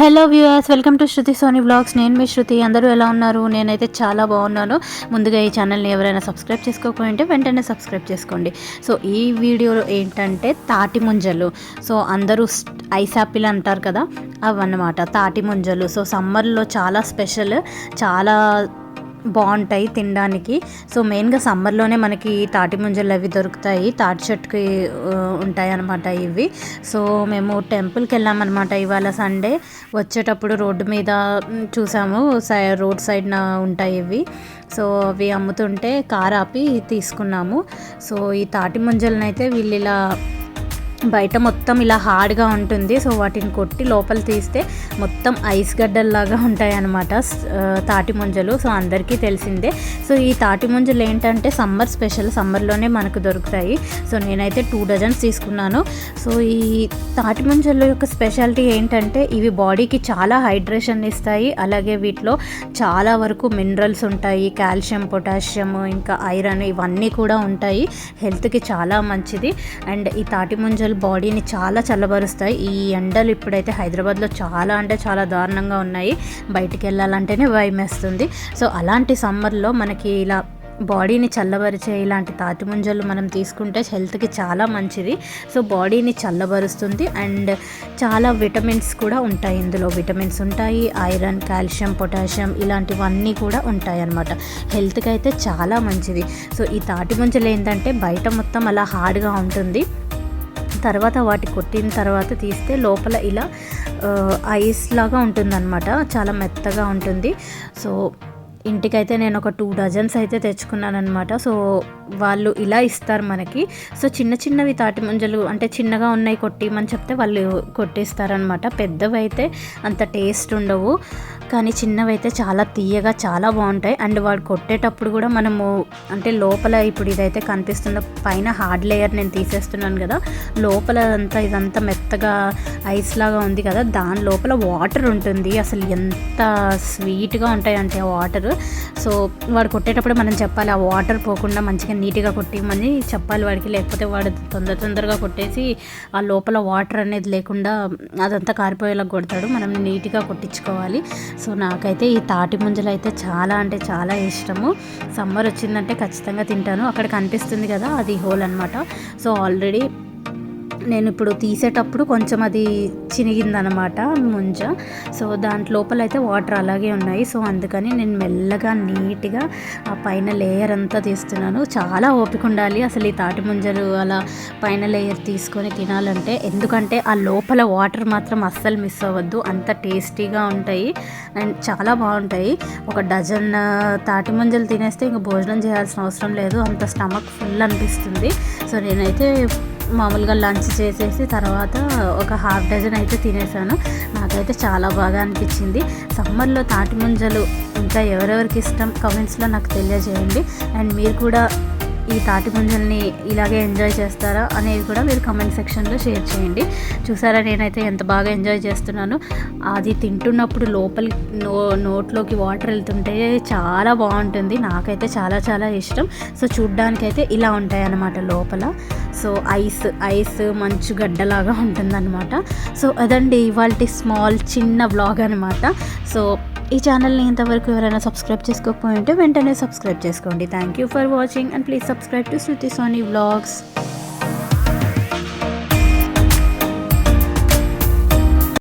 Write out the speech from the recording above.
Hello viewers welcome to Shruti Soni vlogs నేను మీ శృతి. అందరూ ఎలా ఉన్నారు? నేనైతే చాలా బాగున్నాను. ముందుగా ఈ ఛానల్ని ఎవరైనా సబ్స్క్రైబ్ చేసుకోకపోయింటే వెంటనే సబ్స్క్రైబ్ చేసుకోండి. సో ఈ వీడియోలో ఏంటంటే తాటి ముంజలు. సో అందరూ ఐస్ యాపిల్ అంటారు కదా అవన్నమాట. తాటి ముంజలు. సో సమ్మర్లో చాలా స్పెషల్ చాలా బాగుంటాయి తినడానికి. సో మెయిన్గా సమ్మర్లోనే మనకి తాటి ముంజలు అవి దొరుకుతాయి. తాటి చెట్టుకి ఉంటాయి అనమాట ఇవి. సో మేము టెంపుల్కి వెళ్ళామన్నమాట ఇవాళ సండే. వచ్చేటప్పుడు రోడ్డు మీద చూసాము. సై రోడ్ సైడ్న ఉంటాయి ఇవి. సో అవి అమ్ముతుంటే కార్ ఆపి తీసుకున్నాము. సో ఈ తాటి ముంజలను అయితే వీళ్ళు ఇలా బయట మొత్తం ఇలా హార్డ్గా ఉంటుంది. సో వాటిని కొట్టి లోపల తీస్తే మొత్తం ఐస్ గడ్డల్లాగా ఉంటాయి అన్నమాట తాటి ముంజలు. సో అందరికీ తెలిసిందే. సో ఈ తాటి ముంజలు ఏంటంటే సమ్మర్ స్పెషల్ సమ్మర్లోనే మనకు దొరుకుతాయి. సో నేనైతే టూ డజన్స్ తీసుకున్నాను. సో ఈ తాటి ముంజల యొక్క స్పెషాలిటీ ఏంటంటే ఇవి బాడీకి చాలా హైడ్రేషన్ ఇస్తాయి. అలాగే వీటిలో చాలా వరకు మినరల్స్ ఉంటాయి. కాల్షియం పొటాషియం ఇంకా ఐరన్ ఇవన్నీ కూడా ఉంటాయి. హెల్త్కి చాలా మంచిది. అండ్ ఈ తాటి ముంజలు బాడీని చాలా చల్లబరుస్తాయి. ఈ ఎండలు ఇప్పుడైతే హైదరాబాద్లో చాలా అంటే చాలా దారుణంగా ఉన్నాయి. బయటికి వెళ్ళాలంటేనే భయం వేస్తుంది. సో అలాంటి సమ్మర్లో మనకి ఇలా బాడీని చల్లబరిచే ఇలాంటి తాటి ముంజలు మనం తీసుకుంటే హెల్త్కి చాలా మంచిది. సో బాడీని చల్లబరుస్తుంది. అండ్ చాలా విటమిన్స్ కూడా ఉంటాయి ఇందులో. విటమిన్స్ ఉంటాయి ఐరన్ కాల్షియం పొటాషియం ఇలాంటివన్నీ కూడా ఉంటాయి అన్నమాట హెల్త్కి అయితే చాలా మంచిది. సో ఈ తాటి ముంజలు ఏంటంటే బయట మొత్తం అలా హార్డ్గా ఉంటుంది. తర్వాత వాటి కొట్టిన తర్వాత తీస్తే లోపల ఇలా ఐస్ లాగా ఉంటుందన్నమాట. చాలా మెత్తగా ఉంటుంది. సో ఇంటికైతే నేను ఒక టూ డజన్స్ అయితే తెచ్చుకున్నాను అనమాట సో వాళ్ళు ఇలా ఇస్తారు మనకి. సో చిన్న చిన్నవి తాటి ముంజలు అంటే చిన్నగా ఉన్నాయి కొట్టిమని చెప్తే వాళ్ళు కొట్టేస్తారనమాట పెద్దవి అయితే అంత టేస్ట్ ఉండవు. కానీ చిన్నవి అయితే చాలా తీయగా చాలా బాగుంటాయి. అండ్ వాడు కొట్టేటప్పుడు కూడా మనము అంటే లోపల ఇప్పుడు ఇదైతే కనిపిస్తున్న పైన హార్డ్ లేయర్ నేను తీసేస్తున్నాను కదా లోపల అంతా ఇదంతా మెత్తగా ఐస్ లాగా ఉంది కదా దాని లోపల వాటర్ ఉంటుంది. అసలు ఎంత స్వీట్గా ఉంటాయి అంటే ఆ వాటర్. సో వాడు కొట్టేటప్పుడు మనం చెప్పాలి ఆ వాటర్ పోకుండా మంచిగా నీట్గా కొట్టేయమని చెప్పాలి వాడికి. లేకపోతే వాడు తొందర తొందరగా కొట్టేసి ఆ లోపల వాటర్ అనేది లేకుండా అదంతా కారిపోయేలా కొడతాడు. మనం నీట్గా కొట్టించుకోవాలి. సో నాకైతే ఈ తాటి ముంజలు అయితే చాలా అంటే చాలా ఇష్టము. సమ్మర్ వచ్చిందంటే ఖచ్చితంగా తింటాను. అక్కడ కనిపిస్తుంది కదా అది హోల్ అనమాట సో ఆల్రెడీ నేను ఇప్పుడు తీసేటప్పుడు కొంచెం అది చినిగిందనమాట ముంజ. సో దాంట్ లోపల అయితే వాటర్ అలాగే ఉన్నాయి. సో అందుకని నేను మెల్లగా నీట్గా ఆ పైన లేయర్ అంతా తీస్తున్నాను. చాలా ఓపిక ఉండాలి అసలు ఈ తాటి ముంజలు అలా పైన లేయర్ తీసుకొని తినాలంటే. ఎందుకంటే ఆ లోపల వాటర్ మాత్రం అస్సలు మిస్ అవ్వద్దు. అంత టేస్టీగా ఉంటాయి. అండ్ చాలా బాగుంటాయి. ఒక డజన్ తాటి ముంజలు తినేస్తే ఇంక భోజనం చేయాల్సిన అవసరం లేదు. అంత స్టమక్ ఫుల్ అనిపిస్తుంది. సో నేనైతే మామూలుగా లంచ్ చేసేసి తర్వాత ఒక హాఫ్ డజన్ అయితే తినేసాను. నాకైతే చాలా బాగా అనిపించింది. సమ్మర్లో తాటి ముంజలు ఇంకా ఎవరెవరికి ఇష్టం కమెంట్స్లో నాకు తెలియజేయండి. అండ్ మీరు కూడా ఈ తాటి ముంజల్ని ఇలాగే ఎంజాయ్ చేస్తారా అనేది కూడా మీరు కమెంట్ సెక్షన్లో షేర్ చేయండి. చూసారా నేనైతే ఎంత బాగా ఎంజాయ్ చేస్తున్నాను. అది తింటున్నప్పుడు లోపలి నో నోట్లోకి వాటర్ వెళ్తుంటే చాలా బాగుంటుంది. నాకైతే చాలా చాలా ఇష్టం. సో చూడ్డానికైతే ఇలా ఉంటాయి అన్నమాట లోపల. సో ఐస్ ఐస్ మంచు గడ్డలాగా ఉంటుందన్నమాట. సో అదండి ఇవాళ స్మాల్ చిన్న బ్లాగ్ అనమాట సో ఈ ఛానల్ని ఇంతవరకు ఎవరైనా సబ్స్క్రైబ్ చేసుకోకపోయి ఉంటే వెంటనే సబ్స్క్రైబ్ చేసుకోండి. Thank you for watching and please subscribe to Shruti Soni vlogs